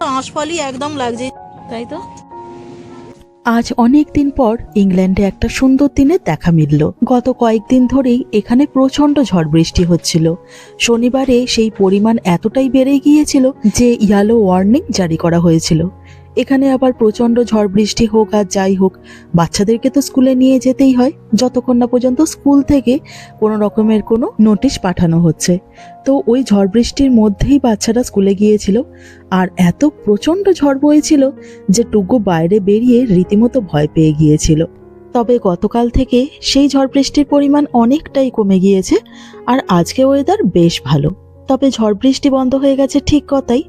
আঁশফালি একদম লাগছে। তাই তো? আজ অনেক দিন পর ইংল্যান্ডে একটা সুন্দর দিনের দেখা মিলল। গত কয়েকদিন ধরেই এখানে প্রচণ্ড ঝড় বৃষ্টি হচ্ছিল। শনিবারে সেই পরিমাণ এতটাই বেড়ে গিয়েছিল যে ইয়ালো ওয়ার্নিং জারি করা হয়েছিল। এখানে আবার প্রচণ্ড ঝড় বৃষ্টি হোক আর যাই হোক, বাচ্চাদেরকে তো স্কুলে নিয়ে যেতেই হয়। যতক্ষণ না পর্যন্ত স্কুল থেকে কোনো রকমের কোনো নোটিশ পাঠানো হচ্ছে। তো ওই ঝড় বৃষ্টির মধ্যেই বাচ্চারা স্কুলে গিয়েছিল আর এত প্রচণ্ড ঝড় বয়েছিল যে টুকু বাইরে বেরিয়ে রীতিমতো ভয় পেয়ে গিয়েছিল। তবে গতকাল থেকে সেই ঝড় বৃষ্টির পরিমাণ অনেকটাই কমে গিয়েছে আর আজকে ওয়েদার বেশ ভালো। তবে ঝড় বৃষ্টি বন্ধ হয়ে গেছে ঠিক কথাই,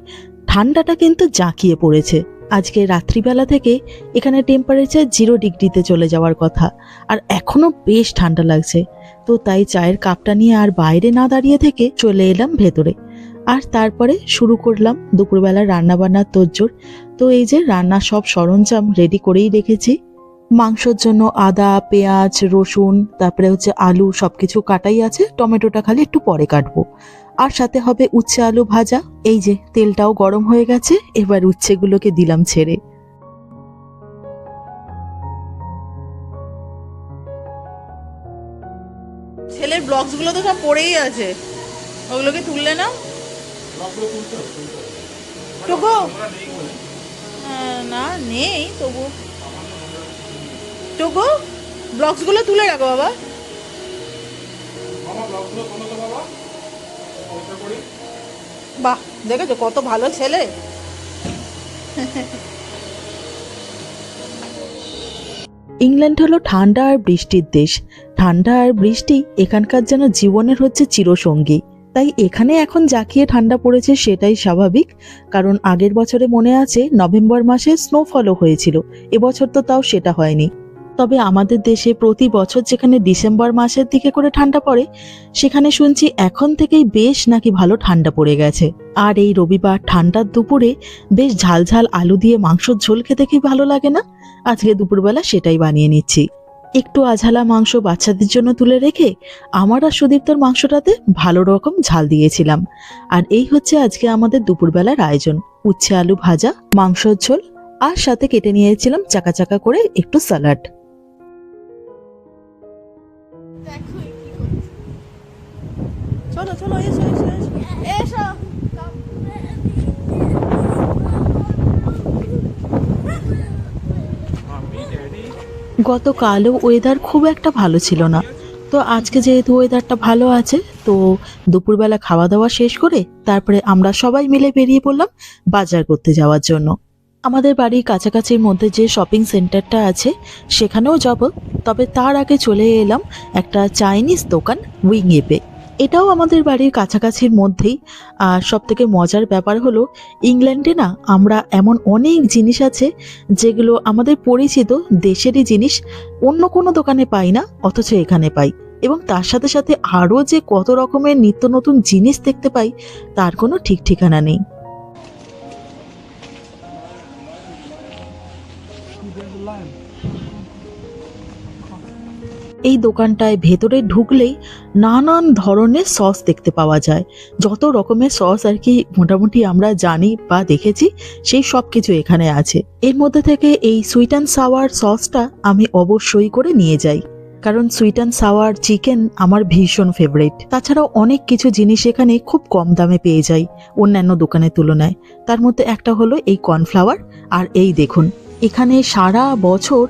ঠান্ডাটা কিন্তু জাঁকিয়ে পড়েছে। আজকে রাত্রিবেলা থেকে এখানে টেম্পারেচার জিরো ডিগ্রিতে চলে যাওয়ার কথা। আর এখনও বেশ ঠান্ডা লাগছে। তো তাই চায়ের কাপটা নিয়ে আর বাইরে না দাঁড়িয়ে থেকে চলে এলাম ভেতরে। আর তারপরে শুরু করলাম দুপুরবেলা রান্নাবান্নার তোজ্জোর তো এই যে রান্না সব সরঞ্জাম রেডি করেই রেখেছি। মাংসর জন্য আদা পেঁয়াজ রসুন তারপরে হচ্ছে আলু সবকিছু কাটাই আছে। টমেটোটা খালি একটু পরে কাটবো। আর সাথে হবে উচ্ছে আলু ভাজা। এই যে তেলটাও গরম হয়ে গেছে। এবার উচ্ছেগুলোকে দিলাম ছেড়ে। ছেলের ব্লগসগুলো তো সব পড়েই আছে। ওগুলোকে তুললে না? না নেই তবু। টুকু ব্লগসগুলো তুলে রাখো বাবা। বাহ দেখেছ কত ভালো ছেলে। ইংল্যান্ড হলো ঠান্ডা আর বৃষ্টির দেশ। ঠান্ডা আর বৃষ্টি এখানকার যেন জীবনের হচ্ছে চিরসঙ্গী। তাই এখানে এখন জাকিয়ে ঠান্ডা পড়েছে সেটাই স্বাভাবিক। কারণ আগের বছরে মনে আছে নভেম্বর মাসে স্নোফলও হয়েছিল। এবছর তো তাও সেটা হয়নি। তবে আমাদের দেশে প্রতি বছর যেখানে ডিসেম্বর মাসের দিকে করে ঠান্ডা পড়ে, সেখানে শুনছি এখন থেকেই বেশ নাকি ভালো ঠান্ডা পড়ে গেছে। আর এই রবিবার ঠান্ডার দুপুরে বেশ ঝালঝাল আলু দিয়ে মাংসর ঝোল খেতে কি ভালো লাগে না? আজকে দুপুরবেলা সেটাই বানিয়ে নিচ্ছি। একটু আঝালা মাংস বাচ্চাদের জন্য তুলে রেখে আমার আর সুদীপ্তর মাংসটাতে ভালো রকম ঝাল দিয়েছিলাম। আর এই হচ্ছে আজকে আমাদের দুপুরবেলার আয়োজন। উচ্ছে আলু ভাজা, মাংসর ঝোল, আর সাথে কেটে নিয়েছিলাম চাকা চাকা করে একটু স্যালাড। চলো চলো এসো এসো এসো। এসো গতকালও ওয়েদার খুব একটা ভালো ছিল না। তো আজকে যেহেতু ওয়েদারটা ভালো আছে তো দুপুরবেলা খাওয়া দাওয়া শেষ করে তারপরে আমরা সবাই মিলে বেরিয়ে পড়লাম বাজার করতে যাওয়ার জন্য। আমাদের বাড়ির কাছাকাছির মধ্যে যে শপিং সেন্টারটা আছে, সেখানেও যাব। তবে তার আগে চলে এলাম একটা চাইনিজ দোকান উইং এপে এটাও আমাদের বাড়ির কাছাকাছির মধ্যেই। আর সব থেকে মজার ব্যাপার হলো ইংল্যান্ডে না আমরা এমন অনেক জিনিস আছে, যেগুলো আমাদের পরিচিত দেশেরই জিনিস, অন্য কোনো দোকানে পাই না, অথচ এখানে পাই। এবং তার সাথে সাথে আরও যে কত রকমের নিত্য নতুন জিনিস দেখতে পাই, তার কোনো ঠিক ঠিকানা নেই। এই দোকানটায় ভেতরে ঢুকলেই নানান ধরনের সস দেখতে পাওয়া যায়। যত রকমের সস আর কি মোটামুটি আমরা জানি বা দেখেছি, সেই সব কিছু এখানে আছে। এর মধ্যে থেকে এই সুইট অ্যান্ড সাওয়ার সসটা আমি অবশ্যই করে নিয়ে যাই। কারণ সুইট অ্যান্ড সাওয়ার চিকেন আমার ভীষণ ফেভারিট তাছাড়াও অনেক কিছু জিনিস এখানে খুব কম দামে পেয়ে যাই অন্যান্য দোকানের তুলনায়। তার মধ্যে একটা হলো এই কর্নফ্লাওয়ার আর এই দেখুন এখানে সারা বছর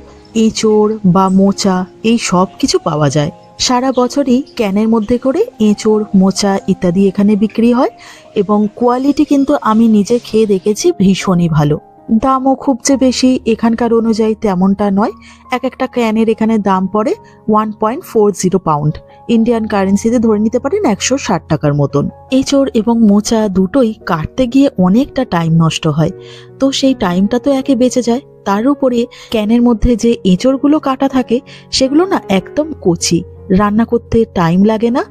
এঁচোড় বা মোচা, এই সব কিছু পাওয়া যায়। সারা বছরই ক্যানের মধ্যে করে এঁচোড় মোচা ইত্যাদি এখানে বিক্রি হয় এবং কোয়ালিটি কিন্তু আমি নিজে খেয়ে দেখেছি ভীষণই ভালো। দামও খুব যে বেশি এখানকার অনুযায়ী তেমনটা নয়। এক একটা ক্যানের এখানে দাম পড়ে one point four zero pound Indian কারেন্সিতে ধরে নিতে পারেন একশো ষাট টাকার মতন। এঁচোড় এবং মোচা দুটোই কাটতে গিয়ে অনেকটা টাইম নষ্ট হয়। তো সেই টাইমটা তো একে বেঁচে যায়। তার উপরে ক্যানের মধ্যে যে এঁচড়গুলো কাটা থাকে সেগুলো না একদম কচি। রান্না করতে টাইম লাগে না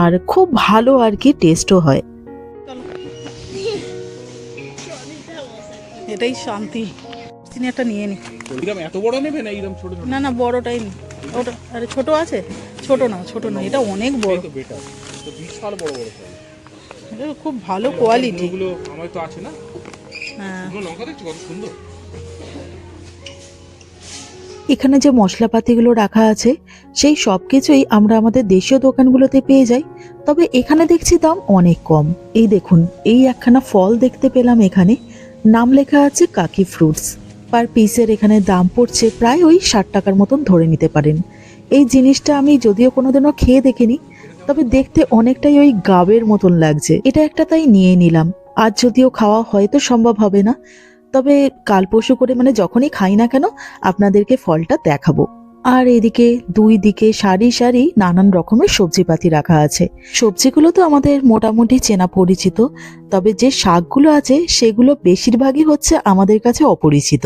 আর খুব ভালো আর কি টেস্টও হয়। এটাই শান্তি। তিনি একটা নিয়ে নি। এরকম এত বড় নেবে না এরকম ছোট ছোট? না না বড়টাই নি। ওটা আরে ছোট আছে? ছোট না ছোট না এটা অনেক বড় তো বেটার। তো বিশাল বড় বড় এটা খুব ভালো কোয়ালিটি আমার তো আছে না? হ্যাঁ। লঙ্কা দেখছ কত সুন্দর? এখানে যে মশলাপাতিগুলো রাখা আছে, সেই সব কিছুই আমরা আমাদের দেশীয় দোকানগুলোতে পেয়ে যাই। তবে এখানে দেখছি দাম অনেক কম। এই দেখুন, এই একখানা ফল দেখতে পেলাম এখানে। নাম লেখা আছে কাকি ফ্রুটস। পার পিসের এখানে দাম পড়ছে প্রায় ওই ষাট টাকার মতন ধরে নিতে পারেন। এই জিনিসটা আমি যদিও কোনোদিনও খেয়ে দেখিনি, তবে দেখতে অনেকটাই ওই গাবের মতন লাগছে। এটা একটা তাই নিয়ে নিলাম। আজ যদিও খাওয়া হয়তো সম্ভব হবে না। তবে কাল পরশু করে মানে যখনই খাই না কেন, আপনাদেরকে ফলটা দেখাবো। আর এদিকে দুই দিকে সারি সারি নানান রকমের সবজিপাতি রাখা আছে। সবজিগুলো তো আমাদের মোটামুটি চেনা পরিচিত, তবে যে শাকগুলো আছে সেগুলো বেশিরভাগই হচ্ছে আমাদের কাছে অপরিচিত।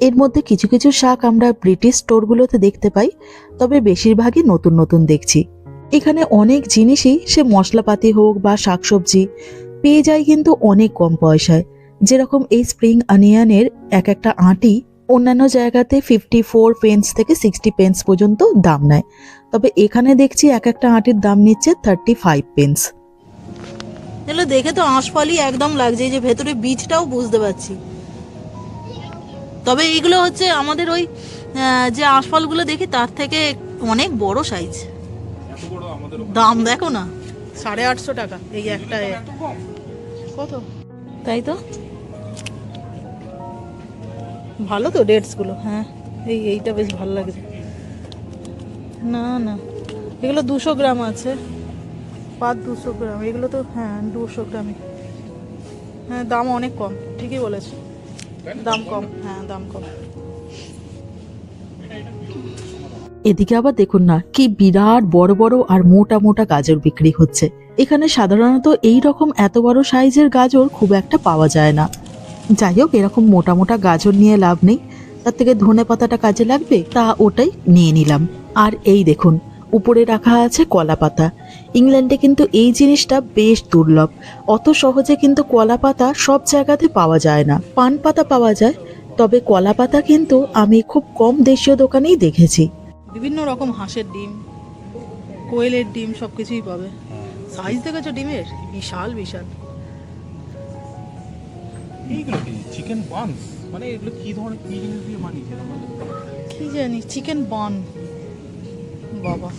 এর মধ্যে কিছু কিছু শাক আমরা ব্রিটিশ স্টোরগুলোতে দেখতে পাই, তবে বেশিরভাগই নতুন নতুন দেখছি। এখানে অনেক জিনিসই সে মশলাপাতি হোক বা শাকসবজি, পেয়ে যায় কিন্তু অনেক কম পয়সায়। যেরকম এই স্প্রিং অনিয়নের এক একটা আঁটি অন্যান্য জায়গাতে ফিফটি ফোর পেন্স থেকে সিক্সটি পেন্স পর্যন্ত দাম নেয়। তবে এখানে দেখছি এক একটা আঁটির দাম নিচ্ছে থার্টি ফাইভ পেন্স এগুলো দেখে তো আঁশফালি একদম লাগছে এই যে ভেতরে বীজটাও বুঝতে পারছি। তবে এইগুলো হচ্ছে আমাদের ওই যে আঁশফলগুলো দেখি তার থেকে অনেক বড় সাইজ এত আমাদের দাম দেখো না। সাড়ে আটশো টাকা এই একটা এ। এত কম কত তাই তো? ভালো তো ডেটসগুলো হ্যাঁ। এই, এইটা বেশ ভালো লাগছে। না না। এগুলো দুশো গ্রাম আছে। পাঁচ দুশো গ্রাম। এগুলো তো হ্যাঁ দুশো গ্রামই। হ্যাঁ দাম অনেক কম, ঠিকই বলেছ। দাম কম হ্যাঁ দাম কম। এদিকে আবার দেখুন না, কি বিরাট বড় বড় আর মোটা মোটা গাজর বিক্রি হচ্ছে। এখানে সাধারণত এই রকম এত বড় সাইজের গাজর খুব একটা পাওয়া যায় না। যাই হোক এরকম মোটা মোটা গাজর নিয়ে লাভ নেই। তার থেকে ধনে পাতাটা কাজে লাগবে তা ওটাই নিয়ে নিলাম। আর এই দেখুন উপরে রাখা আছে কলা পাতা। ইংল্যান্ডে কিন্তু এই জিনিসটা বেশ দুর্লভ। অত সহজে কিন্তু কলা পাতা সব জায়গাতে পাওয়া যায় না। পান পাতা পাওয়া যায় তবে কলা পাতা কিন্তু আমি খুব কম দেশীয় দোকানেই দেখেছি। বিভিন্ন রকম হাঁসের ডিম কোয়েলের ডিম সব কিছুই পাবে সাইজ দেখেছ ডিমের? বিশাল বিশাল। এইগুলো কি? চিকেন বানস মানে এগুলো কি ধরনের কি জিনিস দিয়ে বানিয়েছে কি জানি চিকেন বন বাবা।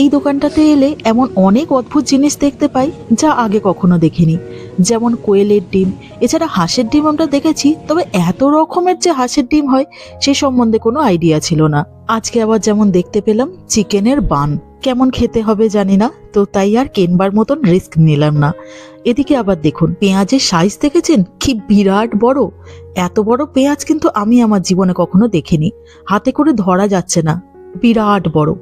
এই দোকানটাতে এলে এমন অনেক অদ্ভুত জিনিস দেখতে পাই যা আগে কখনো দেখিনি। যেমন কোয়েলের ডিম। এছাড়া হাঁসের ডিম আমরা দেখেছি তবে এত রকমের যে হাঁসের ডিম হয় সে সম্বন্ধে কোনো আইডিয়া ছিল না। আজকে আবার যেমন দেখতে পেলাম চিকেনের বান। কেমন খেতে হবে জানি না, তো তাই আর কেনবার মতন রিস্ক নিলাম না। এদিকে আবার দেখুন, পেঁয়াজের সাইজ দেখেছেন? কি বিরাট বড়। এত বড় পেঁয়াজ কিন্তু আমি আমার জীবনে কখনো দেখিনি। হাতে করে ধরা যাচ্ছে না। বিরাট বড়।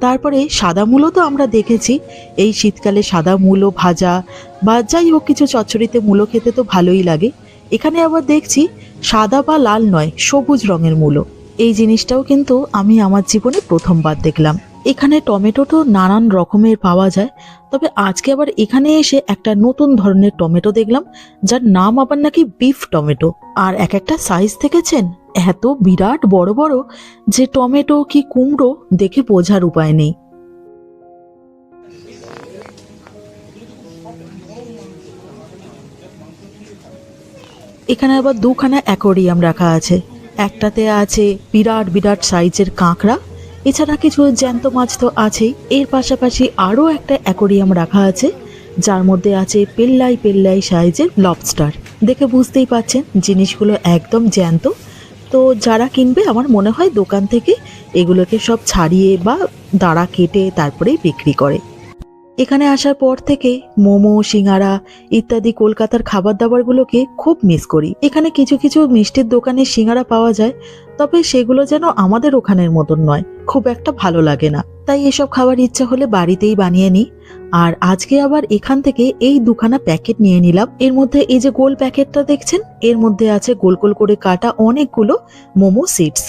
তারপরে সাদা মূলো তো আমরা দেখেছি। এই শীতকালে সাদা মূলো ভাজা বা যাই হোক কিছু চচ্চড়িতে মূলো খেতে তো ভালোই লাগে। এখানে আবার দেখছি সাদা বা লাল নয়, সবুজ রঙের মূলো এই জিনিসটাও কিন্তু আমি আমার জীবনে প্রথমবার দেখলাম। এখানে টমেটো তো নানান রকমের পাওয়া যায়, তবে আজকে আবার এখানে এসে একটা নতুন ধরনের টমেটো দেখলাম, যার নাম আবার নাকি বিফ টমেটো। আর এক একটা সাইজ দেখেছেন? এত বিরাট বড় বড় যে টমেটো কি কুমড়ো দেখে বোঝার উপায় নেই। এখানে আবার দুখানা অ্যাকোরিয়াম রাখা আছে। একটাতে আছে বিরাট বিরাট সাইজের কাঁকড়া, এছাড়া কিছু জ্যান্ত মাছ তো আছেই। এর পাশাপাশি আরও একটা অ্যাকোরিয়াম রাখা আছে, যার মধ্যে আছে পেল্লাই পেল্লাই সাইজের লবস্টার। দেখে বুঝতেই পাচ্ছেন জিনিসগুলো একদম জ্যান্ত। তো যারা কিনবে, আমার মনে হয় দোকান থেকে এগুলোকে সব ছাড়িয়ে বা দাঁড়া কেটে তারপরেই বিক্রি করে। এখানে আসার পর থেকে মোমো, সিঙ্গারা ইত্যাদি কলকাতার খাবার দাবারগুলোকে খুব মিস করি। এখানে কিছু কিছু মিষ্টির দোকানে সিঙ্গারা পাওয়া যায়, তবে সেগুলো যেন আমাদের ওখানের মতন নয়, খুব একটা ভালো লাগে না। তাই এসব খাবার ইচ্ছা হলে বাড়িতেই বানিয়ে নিই। আর আজকে আবার এখান থেকে এই দুখানা প্যাকেট নিয়ে নিলাম। এর মধ্যে এই যে গোল প্যাকেটটা দেখছেন, এর মধ্যে আছে গোল গোল করে কাটা অনেকগুলো মোমো সিডস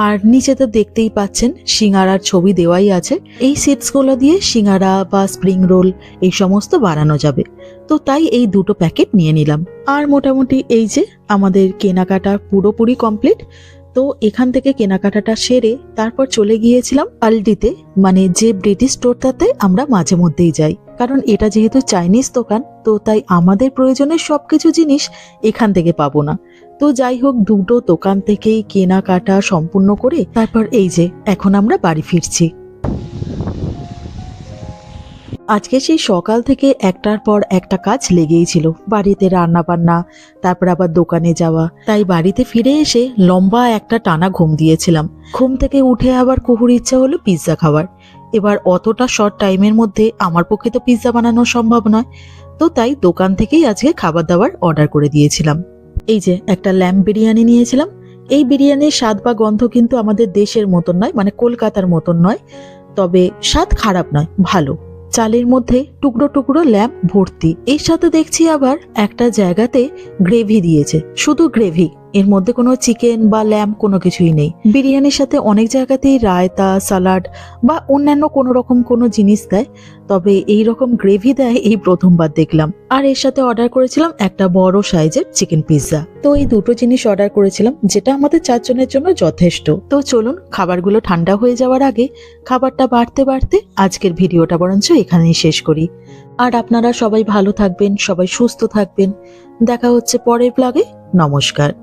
আর নিচে তো দেখতেই পাচ্ছেন সিঙ্গারার ছবি দেওয়াই আছে। এই সিডসগুলো দিয়ে সিঙ্গারা বা স্প্রিং রোল এই সমস্ত বানানো যাবে। তো তাই এই দুটো প্যাকেট নিয়ে নিলাম। আর মোটামুটি এই যে আমাদের কেনাকাটা পুরোপুরি কমপ্লিট, তো এখান থেকে কেনাকাটাটা সেরে তারপর চলে গিয়েছিলাম আলডিতে মানে যে ব্রিটিশ স্টোরটাতে আমরা মাঝে মধ্যেই যাই। কারণ এটা যেহেতু চাইনিজ দোকান, তো তাই আমাদের প্রয়োজনের সবকিছু জিনিস এখান থেকে পাবো না। তো যাই হোক, দুটো দোকান থেকেই কেনাকাটা সম্পূর্ণ করে তারপর এই যে, এখন আমরা বাড়ি ফিরছি। আজকে সেই সকাল থেকে একটার পর একটা কাজ লেগেই ছিল। বাড়িতে রান্না বান্না তারপর আবার দোকানে যাওয়া। তাই বাড়িতে ফিরে এসে লম্বা একটা টানা ঘুম দিয়েছিলাম। ঘুম থেকে উঠে আবার কুহুর ইচ্ছা হলো পিৎজা খাওয়ার। এবার অতটা শর্ট টাইমের মধ্যে আমার পক্ষে তো পিৎজা বানানো সম্ভব নয়। তো তাই দোকান থেকেই আজকে খাবার দাবার অর্ডার করে দিয়েছিলাম। এই যে, একটা ল্যাম্প বিরিয়ানি নিয়েছিলাম। এই বিরিয়ানির স্বাদ বা গন্ধ কিন্তু আমাদের দেশের মতন নয় মানে কলকাতার মতন নয়। তবে স্বাদ খারাপ নয়, ভালো। চালের মধ্যে টুকরো টুকরো ল্যাম্প ভর্তি। এর সাথে দেখছি আবার একটা জায়গাতে গ্রেভি দিয়েছে, শুধু গ্রেভি এর মধ্যে কোনো চিকেন বা ল্যাম্প কোনো কিছুই নেই। বিরিয়ানির সাথে অনেক জায়গাতেই রায়তা, সালাড বা অন্যান্য কোনো রকম কোনো জিনিস দেয়, তবে এই রকম গ্রেভি দেয় এই প্রথমবার দেখলাম। আর এর সাথে অর্ডার করেছিলাম একটা বড় সাইজের চিকেন পিৎজা তো এই দুটো জিনিস অর্ডার করেছিলাম, যেটা আমাদের চারজনের জন্য যথেষ্ট। তো চলুন, খাবারগুলো ঠান্ডা হয়ে যাওয়ার আগে খাবারটা বাড়তে বাড়তে আজকের ভিডিওটা বরঞ্চ এখানেই শেষ করি। আর আপনারা সবাই ভালো থাকবেন, সবাই সুস্থ থাকবেন। দেখা হচ্ছে পরের ব্লগে নমস্কার।